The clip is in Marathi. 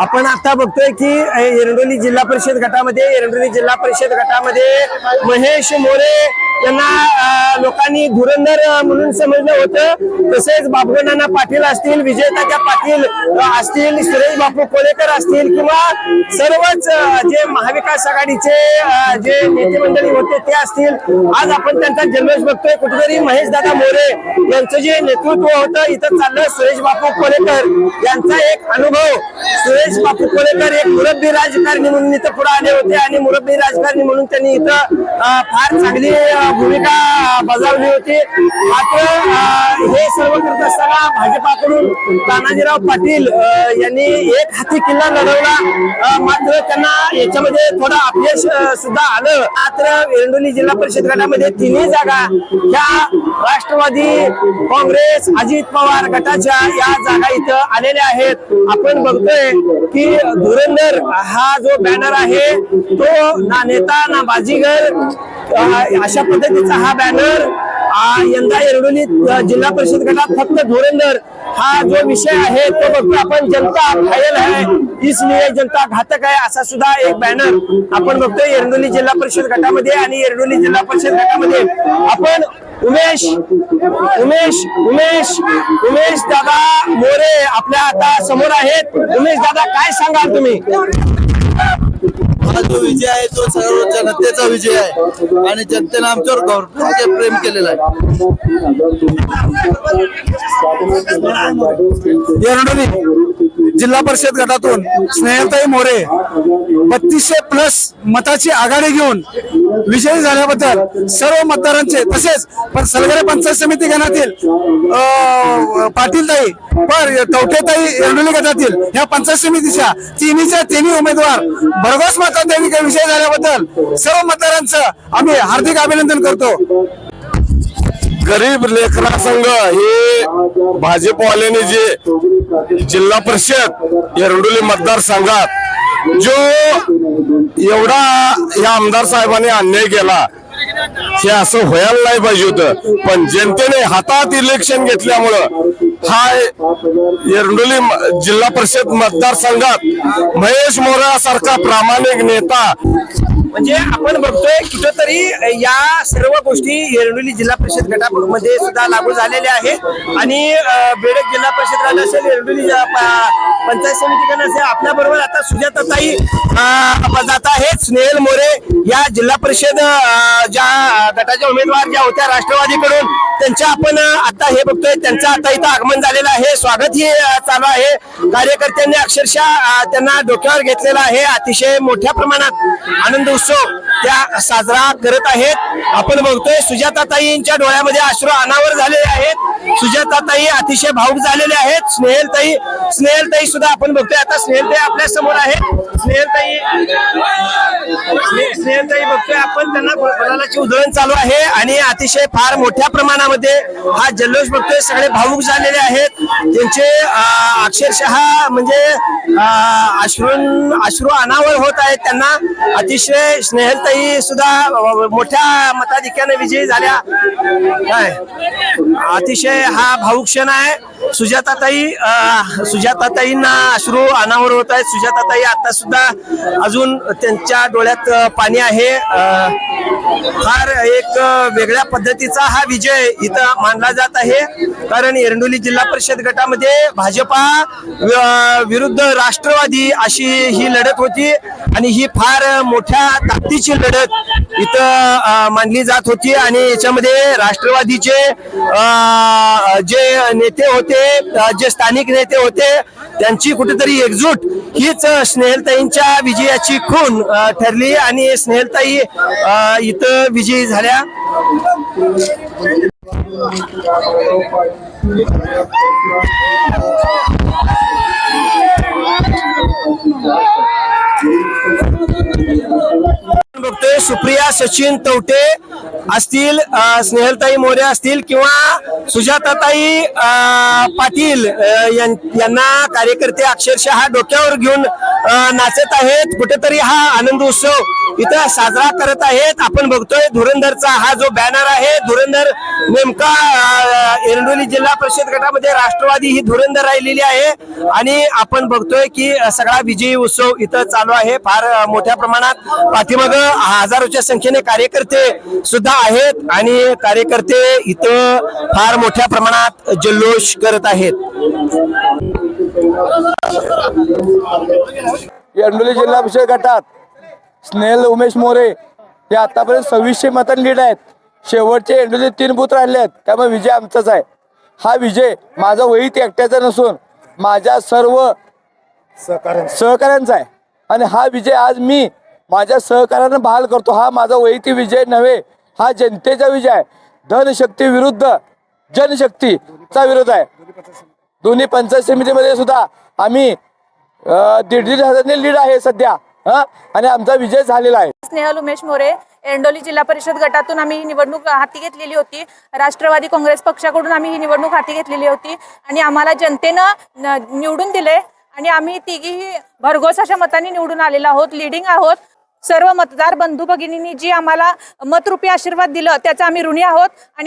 आपण आता बघतोय की एरंडोली जिल्हा परिषद गटामध्ये एरंडोली जिल्हा परिषद गटामध्ये महेश मोरे यांना लोकांनी धुरंधर म्हणून समजलं होतं. तसेच बाबुगणाना पाटील असतील विजयतात्या पाटील असतील सुरेश बापू कोलेकर असतील किंवा सर्वच जे महाविकास आघाडीचे जे नेते मंडळी होते ते असतील. आज आपण त्यांचा जल्लोष बघतोय. कुठेतरी महेश दादा मोरे यांचं जे नेतृत्व होतं इथं चाललं सुरेश बापू कोलेकर यांचा एक अनुभव सुरेश बापू कोलेकर एक मुरब्बी राजकारणी म्हणून इथं पुढे आले होते आणि मुरब्बी राजकारणी म्हणून त्यांनी इथं फार चांगली भूमिका बजावली होती. मात्र हे सर्व करत असताना भाजपाकडून तानाजीराव पाटील यांनी एक हाती किल्ला लढवला. मात्र त्यांना याच्यामध्ये थोडं अपयश सुद्धा आलं. मात्र एरंडोली जिल्हा परिषद गटामध्ये तिन्ही जागा या राष्ट्रवादी काँग्रेस अजित पवार गटाच्या या जागा इथं आलेल्या आहेत. आपण बघतोय की धुरंधर हा जो बॅनर आहे तो ना नेता ना बाजीगर अशा पद्धतीचा हा बॅनर यंदा येरडोली जिल्हा परिषद गटात फक्त धुरंधर हा जो विषय आहे तो बघतो आपण. जनता घायल आहे. इसलिए जनता घातक आहे. असा सुद्धा एक बॅनर आपण बघतोय येरडोली जिल्हा परिषद गटामध्ये आणि येरडोली जिल्हा परिषद गटामध्ये. आपण उमेश उमेश उमेश उमेश दादा मोरे आपल्या आता समोर आहेत. उमेश दादा काय सांगाल तुम्ही? हा जो विजय आहे तो सर्व जनतेचा विजय आहे. आणि जनतेनं आमच्यावर भरपूर काही म्हणजे प्रेम केलेला आहे. जिल्हा परिषद गटातून स्नेहलताई मोरे बत्तीसशे प्लस मताची आघाडी घेऊन विजयी झाल्याबद्दल सर्व मतदारांचे तसेच पण सलगरे पंचायत समिती गणातील अं, पाटीलताई पर तवटेताई एरडोली गटातील ह्या पंचायत समितीच्या तिन्हीच्या तिन्ही उमेदवार भरघोस मतांनी विजय झाल्याबद्दल सर्व मतदारांचं आम्ही हार्दिक अभिनंदन करतो. गरीब लेखना संघ हे भाजपवाल्याने जे जिल्हा परिषद येरडोली मतदारसंघात जो एवढा या आमदार साहेबांनी अन्याय केला हे असं व्हायला नाही पाहिजे होतं. पण जनतेने हातात इलेक्शन घेतल्यामुळं हा येरडोली जिल्हा परिषद मतदारसंघात महेश मोरा सारखा प्रामाणिक नेता म्हणजे आपण बघतोय कुठंतरी या सर्व गोष्टी येरडोली जिल्हा परिषद गटामध्ये सुद्धा लागू झालेल्या आहेत. आणि बेडक जिल्हा परिषद गट असेल येरडोली प- पंचायत समिती असेल आपल्या बरोबर आता सुजाताताई जात आहेत. स्नेहल मोरे या जिल्हा परिषद ज्या गटाच्या उमेदवार ज्या होत्या राष्ट्रवादीकडून त्यांच्या आपण आता हे बघतोय त्यांचं आता इथं आगमन झालेलं आहे स्वागत ही चालू आहे. कार्यकर्त्यांनी अक्षरशः त्यांना डोक्यावर घेतलेला आहे. अतिशय मोठ्या प्रमाणात आनंद उत्सव त्या साजरा करत आहेत. आपण बघतोय सुजाताताईंच्या डोळ्यामध्ये अश्रू अनावर झालेले आहेत. सुजाताताई अतिशय भाऊक झालेले आहेत. स्नेहलताई स्नेहलताई सुद्धा आपण बघतोय. आता स्नेहलताई आपल्यासमोर आहेत. स्नेहलताई स्नेहलताई बघतोय आपण. त्यांना गुलालाची उधळण चालू आहे आणि अतिशय फार मोठ्या प्रमाणामध्ये हा जल्लोष बघतोय. सगळे भाऊक झालेले आहेत. त्यांचे अक्षरशः म्हणजे अं, अश्रून अश्रू अनावर होत आहेत. त्यांना अतिशय स्नेहलताई सुद्धा मोठ्या मताधिक्याने विजयी झाल्या. काय? अतिशय हा भाऊ क्षण आहे. सुजाताताई सुजाताताईंना अश्रू अनावर होत आहेत. सुजाताताई आता सुद्धा अजून त्यांच्या डोळ्यात पाणी आहे. फार एक वेगळ्या पद्धतीचा हा विजय इथं मानला जात आहे. कारण एरंडोली जिल्हा परिषद गटामध्ये भाजपा विरुद्ध राष्ट्रवादी अशी ही लढत होती. आणि ही फार मोठ्या ताकदीची लढत इथं मानली जात होती आणि याच्यामध्ये राष्ट्रवादीचे जे नेते होते जे स्थानिक नेते होते त्यांची कुठेतरी एकजूट हीच स्नेहलताईंच्या विजयाची खून ठरली आणि स्नेहलताई इथं विजयी झाल्या. सुप्रिया सचिन तवटे असतील स्नेहलताई मोरे असतील किंवा सुजाताताई पाटील यां- यांना कार्यकर्ते अक्षरशः डोक्यावर घेऊन नाचत आहेत. कुठेतरी हा आनंद उत्सव इथं साजरा करत आहेत. आपण बघतोय धुरंधरचा हा जो बॅनर आहे धुरंधर नेमका एरंडोली जिल्हा परिषद गटामध्ये राष्ट्रवादी ही धुरंधर राहिलेली आहे. आणि आपण बघतोय की सगळा विजयी उत्सव इथं चालू आहे. फार मोठ्या प्रमाणात पाठीमाग हजारोच्या संख्येने कार्यकर्ते सुद्धा आहेत. आणि कार्यकर्ते इथं फार मोठ्या प्रमाणात जल्लोष करत आहेत. एरंडोली जिल्हा परिषद गटात स्नेहल उमेश मोरे हे आतापर्यंत सव्वीसशे मतांनी लीड आहेत. शेवटचे एरंडोली तीन बूथ राहिले आहेत. त्यामुळे विजय आमचाच आहे. हा विजय माझा वैयक्तिक एकट्याचा नसून माझ्या सर्व सहकाऱ्यांचा. आहे. आणि हा विजय आज मी माझ्या सहकार्यानं बहाल करतो. हा माझा वैयक्तिक विजय नव्हे. हा जनतेचा विजय आहे. धनशक्ती विरुद्ध जनशक्तीचा विरोध आहे. दोन्ही पंचायत समितीमध्ये सुद्धा आम्ही दीड दीड हजारने लीड आहे सध्या. हा? आणि आमचा विजय झालेला आहे. स्नेहल उमेश मोरे एंडोली जिल्हा परिषद गटातून आम्ही ही निवडणूक हाती घेतलेली होती. राष्ट्रवादी काँग्रेस पक्षाकडून आम्ही ही निवडणूक हाती घेतलेली होती. आणि आम्हाला जनतेनं निवडून दिले. आणि आम्ही तिघीही भरघोस अशा मतांनी निवडून आलेलो आहोत लिडिंग आहोत. सर्व मतदार बंधू भगिनींनी जी आम्हाला मतरूपी आशीर्वाद दिलं त्याचा आम्ही ऋणी आहोत. आणि